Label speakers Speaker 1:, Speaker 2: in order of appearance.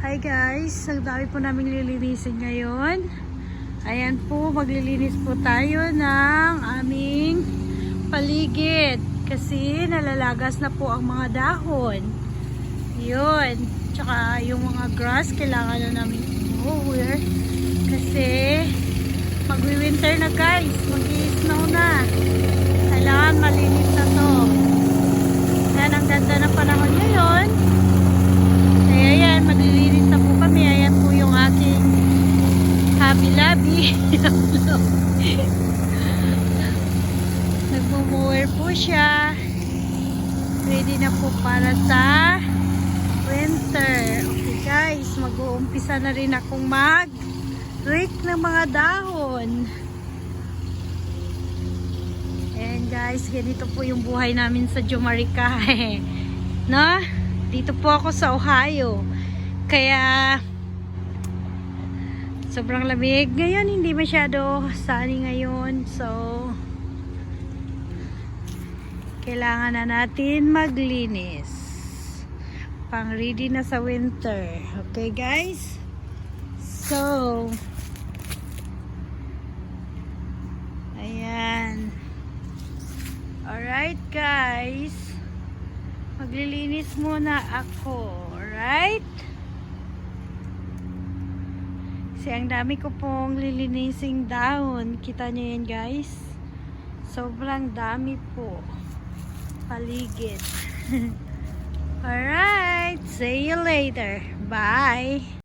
Speaker 1: Hi guys, ang dami po namin lilinisin ngayon. Ayan po, maglilinis po tayo ng aming paligid. Kasi nalalagas na po ang mga dahon. Yun. Tsaka yung mga grass, kailangan na namin i-mower. Kasi magwi-winter na guys. Mag-i-snow na. Kailangan malinis na to. Yan, ang ganda ng panahon ngayon. Kaya yan, maglilinis na po kami. Ayan po yung aking habi-labi. Nagmumower po siya. Ready na po para sa winter. Okay guys, mag-uumpisa na rin akong mag-rake ng mga dahon. Ayan guys, ganito po yung buhay namin sa Jumarica. no? Dito po ako sa Ohio. Kaya sobrang lamig. Ngayon hindi masyado sunny ngayon. So kailangan na natin maglinis. Pang ready na sa winter. Okay guys? So Ayan. Alright guys. Maglilinis muna ako. Alright? Kasi ang dami ko pong lilinising dahon. Kita nyo yan guys? Sobrang dami po. Paligid. Alright. See you later. Bye.